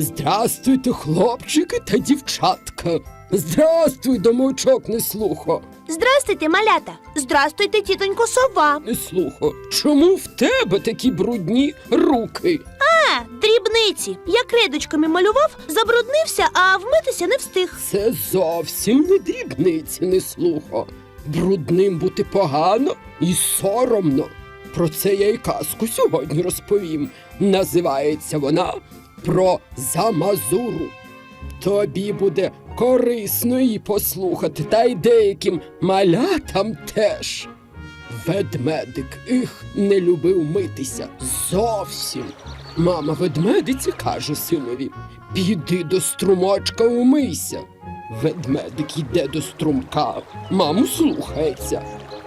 Здрастуйте, хлопчики та дівчатка. Здрастуй, домовичок не слухо. Здрастуйте, малята! Здрастуйте, тітонько сова! Не слухо. Чому в тебе такі брудні руки? А, дрібниці! Я кредочками малював, забруднився, а вмитися не встиг. Це зовсім не дрібниці, не слухо. Брудним бути погано і соромно. Про це я й казку сьогодні розповім. Називається вона про замазуру. Тобі буде корисно її послухати, та й деяким малятам теж. Ведмедик їх не любив митися зовсім. Мама ведмедиці каже синові: піди до струмочка умийся. Ведмедик йде до струмка, маму слухається,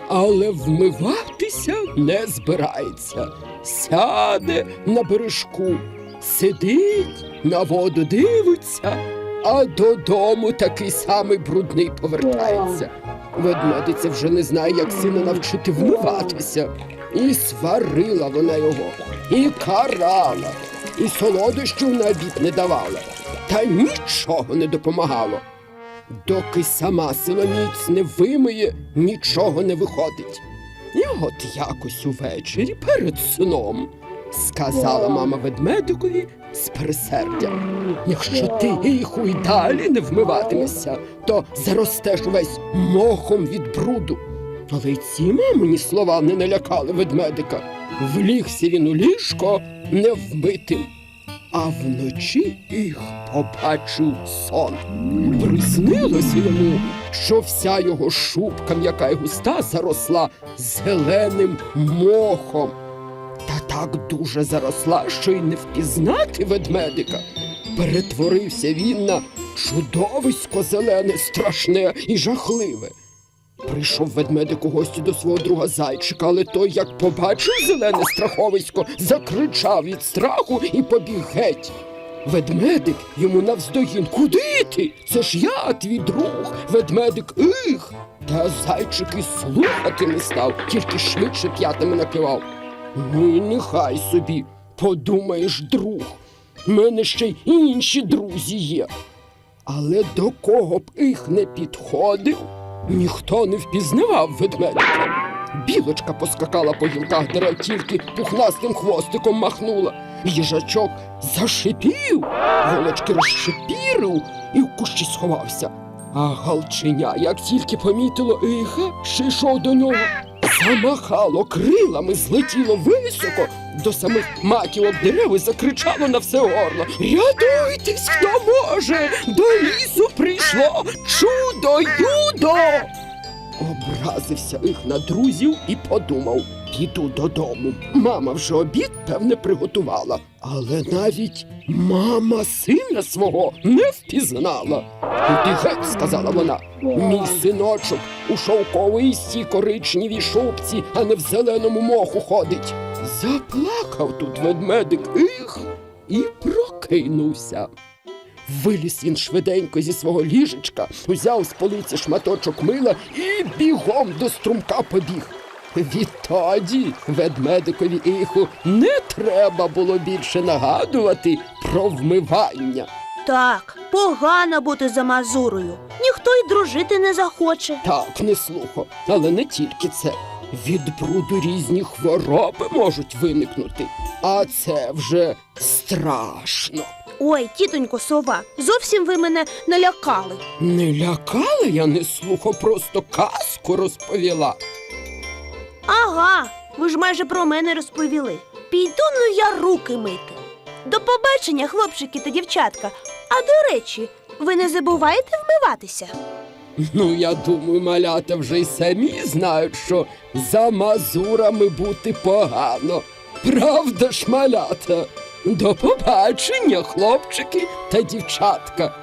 але вмиватися не збирається. Сяде на бережку, сидить, на воду дивиться, а додому такий самий брудний повертається. Ведмедиця вже не знає, як сина навчити вмиватися. І сварила вона його, і карала, і солодощів на обід не давала, та нічого не допомагало. Доки сама силоміць не вимиє, нічого не виходить. І от якось увечері перед сном сказала мама ведмедикові з пересердям. Якщо ти їх й далі не вмиватимешся, то заростеш увесь мохом від бруду. Але й ці мамині слова не налякали ведмедика. Влігся він у ліжко невмитим. А вночі їх побачив сон. Приснилося йому, що вся його шубка, м'яка й густа, заросла зеленим мохом. Та так дуже заросла, що й не впізнати ведмедика. Перетворився він на чудовисько зелене, страшне і жахливе. Прийшов ведмедик у гості до свого друга зайчика, але той, як побачив зелене страховисько, закричав від страху і побіг геть. Ведмедик йому навздогін. Куди ти? Це ж я, твій друг, ведмедик их. Та зайчик і слухати не став, тільки швидше п'ятами накивав. Ну нехай собі, подумаєш, друг. Мене ще й інші друзі є. Але до кого б їх не підходив, ніхто не впізнавав ведмедика. Білочка поскакала по гілках дерев, тільки пухнастим хвостиком махнула. Їжачок зашипів, голочки розшипірив і в кущі сховався. А галченя, як тільки помітило іха, що йшов до нього, замахало крилами, злетіло високо до самих маківок дерев і закричало на все горло. Рятуйтесь, хто може! До лісу прийшло чудо юдо! Образився їх на друзів і подумав. Піду додому. Мама вже обід, певне, приготувала. Але навіть мама сина свого не впізнала. Іди геть, сказала вона. Мій синочок у шовковистій коричневій шубці, а не в зеленому моху ходить. Заплакав тут ведмедик їх і прокинувся. Виліз він швиденько зі свого ліжечка, узяв з полиці шматочок мила і бігом до струмка побіг. Відтоді ведмедикові іху не треба було більше нагадувати про вмивання. Так, погано бути за мазурою. Ніхто й дружити не захоче. Так, не слухо, але не тільки це. Від бруду різні хвороби можуть виникнути, а це вже страшно. Ой, тітонько сова, зовсім ви мене налякали. Не лякала я не слухо, просто казку розповіла. Ага, ви ж майже про мене розповіли. Піду ну я руки мити. До побачення, хлопчики та дівчатка. А до речі, ви не забуваєте вмиватися? Ну, я думаю, малята вже й самі знають, що за мазурами бути погано. Правда ж, малята? До побачення, хлопчики та дівчатка.